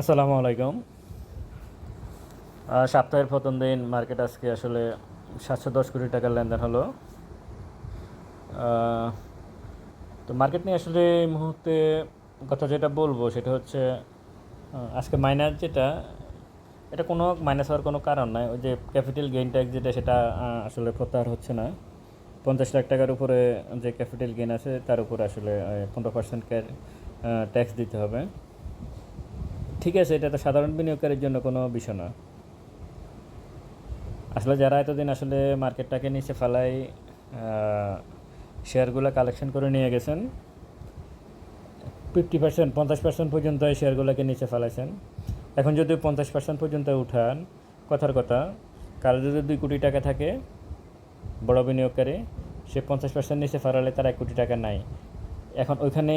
আসসালামু আলাইকুম। সপ্তাহের প্রথম দিন মার্কেট আজকে আসলে সাতশো দশ কোটি টাকার লেনদেন হলো। তো মার্কেট নিয়ে আসলে এই মুহূর্তে কথা যেটা বলব সেটা হচ্ছে আজকে মাইনাস যেটা, এটা কোনো মাইনাস হওয়ার কোনো কারণ নাই। ওই যে ক্যাপিটাল গেইন ট্যাক্স যেটা সেটা আসলে প্রত্যাহার হচ্ছে না। পঞ্চাশ লাখ টাকার উপরে যে ক্যাপিটাল গেইন আছে, তার উপরে আসলে পনেরো পার্সেন্ট ট্যাক্স দিতে হবে। ঠিক আছে, এটা তো সাধারণ বিনিয়োগকারীর জন্য কোনো বিষয় না। আসলে যারা এতদিন আসলে মার্কেটটাকে নিচে ফেলাই শেয়ারগুলো কালেকশন করে নিয়ে গেছেন, ফিফটি পার্সেন্ট, পঞ্চাশ পার্সেন্ট পর্যন্ত এই শেয়ারগুলোকে নিচে ফেলাইছেন। এখন যদি পঞ্চাশ পার্সেন্ট পর্যন্ত উঠান, কথার কথা, কারও যদি দুই কোটি টাকা থাকে, বড় বিনিয়োগকারী, সে পঞ্চাশ পার্সেন্ট নিচে ফেরালে তার এক কোটি টাকা নাই। এখন ওইখানে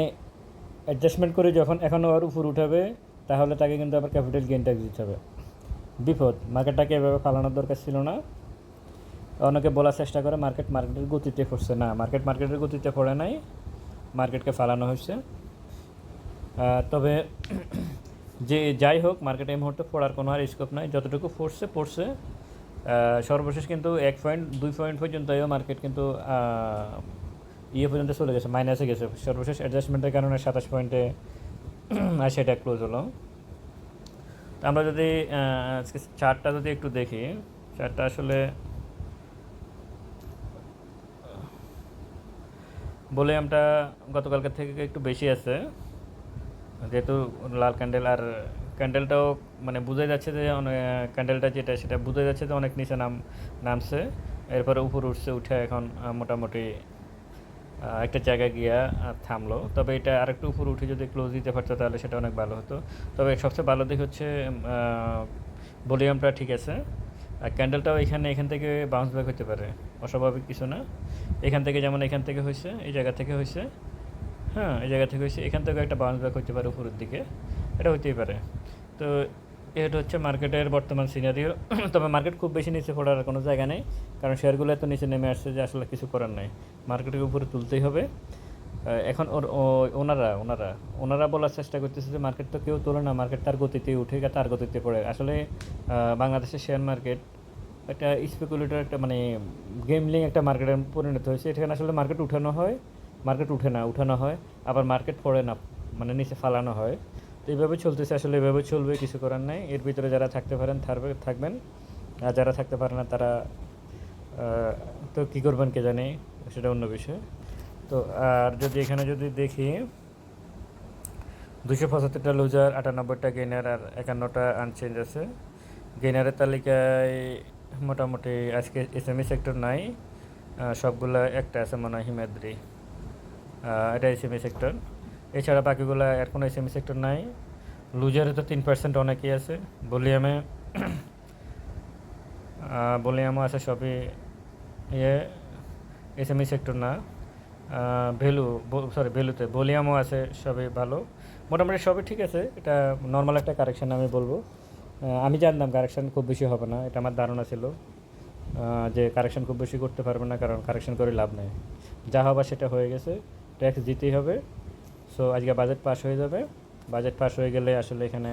অ্যাডজাস্টমেন্ট করে যখন, এখন ওর উপর উঠাবে তাহলে তাকে কিন্তু আবার ক্যাপিটাল গেইন ট্যাক্স দিতে হবে। বিপদ মার্কেটটাকে এভাবে ফালানোর দরকার ছিল না। অনেকে বলার চেষ্টা করে মার্কেট মার্কেটের গতিতে পড়ছে। না মার্কেট মার্কেটের গতিতে পড়ে নাই মার্কেটকে ফালানো হয়েছে। তবে যে যাই হোক মার্কেটে এই মুহূর্তে পড়ার কোনো আর স্কোপ নাই। যতটুকু পড়ছে পড়ছে। সর্বশেষ কিন্তু এক পয়েন্ট দুই পয়েন্ট পর্যন্ত মার্কেট কিন্তু ইয়ে পর্যন্ত চলে গেছে মাইনাসে গেছে। সর্বশেষ অ্যাডজাস্টমেন্টের কারণে সাতাশ পয়েন্টে আর সেটা ক্লোজ হলো। তো আমরা যদি আজকে চার্টটা যদি একটু দেখি চার্টটা আসলে বলে আমরা গতকালকে থেকে একটু বেশি আছে। যেহেতু লাল ক্যান্ডেল আর ক্যান্ডেলটাও মানে বোঝা যাচ্ছে যে ক্যান্ডেলটা যেটা, সেটা বোঝা যাচ্ছে যে অনেক নিচে নাম, নামছে। এরপরে উপর উঠছে, উঠে এখন মোটামুটি একটা জায়গায় গিয়া থামলো। তবে এটা আরেকটু উপরে উঠে যদি ক্লোজ দিতে পারতো তাহলে সেটা অনেক ভালো হতো। তবে সবচেয়ে ভালো দিক হচ্ছে ভলিউমটা ঠিক আছে। আর ক্যান্ডেলটাও এখানে, এখান থেকে বাউন্স ব্যাক হতে পারে। অস্বাভাবিক কিছু না। এখান থেকে যেমন এখান থেকে হয়েছে, এই জায়গা থেকে হয়েছে। হ্যাঁ এই জায়গা থেকে হয়েছে। এখান থেকে একটা বাউন্স ব্যাক হতে পারে উপরের দিকে। এটা হতেই পারে। তো এটা হচ্ছে মার্কেটের বর্তমান সিনারিও তবে মার্কেট খুব বেশি নিচে পড়ার কোনো জায়গা নেই, কারণ শেয়ারগুলো এত নিচে নেমে আসছে যে আসলে কিছু করার নাই। মার্কেটের উপরে তুলতেই হবে। এখন ওর ওনারা ওনারা ওনারা বলার চেষ্টা করতেছে যে মার্কেট তো কেউ তোলে না মার্কেট তার গতিতে উঠে তার গতিতে পড়ে। আসলে বাংলাদেশের শেয়ার মার্কেট একটা স্পেকুলেটর একটা মানে গেমলিং একটা মার্কেটে পরিণত হয়েছে। এখানে আসলে মার্কেট উঠানো হয় মার্কেট উঠে না, উঠানো হয়। আবার মার্কেট পড়ে না মানে নিচে ফালানো হয়। তো এইভাবে চলতেছে আসলে এভাবে চলবে কিছু করার নাই। এর ভিতরে যারা থাকতে পারেন থাকবে থাকবেন। আর যারা থাকতে পারে না তারা তো কী করবেন কে জানে? সেটা অন্য বিষয়। তো আর যদি এখানে যদি দেখি দুশো পঁচাত্তরটা লুজার আটানব্বইটা গেইনার আর একান্নটা আনচেঞ্জ আছে। গেইনারের তালিকায় মোটামুটি আজকে এসএমই সেক্টর নাই আহ, সবগুলা একটা আছে মনে হয় হিমাদ্রি। এটা এসএমই সেক্টর এছাড়া বাকিগুলো আর কোনো এসএমই সেক্টর নাই। লুজারে তো তিন পার্সেন্ট অনেকই আছে। ভলিউমে ভলিউমও আছে সবই। ইয়ে এসএমই সেক্টর না। ভ্যালু সরি ভ্যালুতে ভলিউমও আছে, সবই ভালো। মোটামুটি সবই ঠিক আছে। এটা নর্মাল একটা কারেকশন আমি বলব। আমি জানতাম কারেকশন খুব বেশি হবে না। এটা আমার ধারণা ছিল। যে কারেকশন খুব বেশি করতে পারবে না, কারণ কারেকশন করে লাভ নেই। যা হবার সেটা হয়ে গেছে। ট্যাক্স দিতেই হবে। সো আজকে বাজেট পাস হয়ে যাবে। বাজেট পাস হয়ে গেলে আসলে এখানে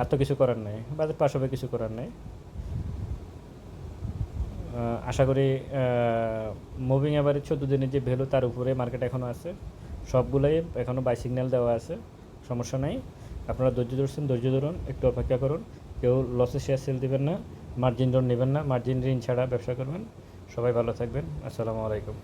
আর তো কিছু করার নেই। বাজেট পাস হবে, কিছু করার নেই। আশা করি মুভিং এভারেজ চোদ্দ দিনের যে ভ্যালু তার উপরে মার্কেট এখনও আছে। সবগুলোই এখনও বাই সিগন্যাল দেওয়া আছে। সমস্যা নাই। আপনারা ধৈর্য ধরছেন, ধৈর্য ধরুন, একটু অপেক্ষা করুন। কেউ লসে শেয়ার সেল দিবেন না মার্জিন লোন নেবেন না মার্জিন ঋণ ছাড়া ব্যবসা করবেন। সবাই ভালো থাকবেন। আসসালামু আলাইকুম।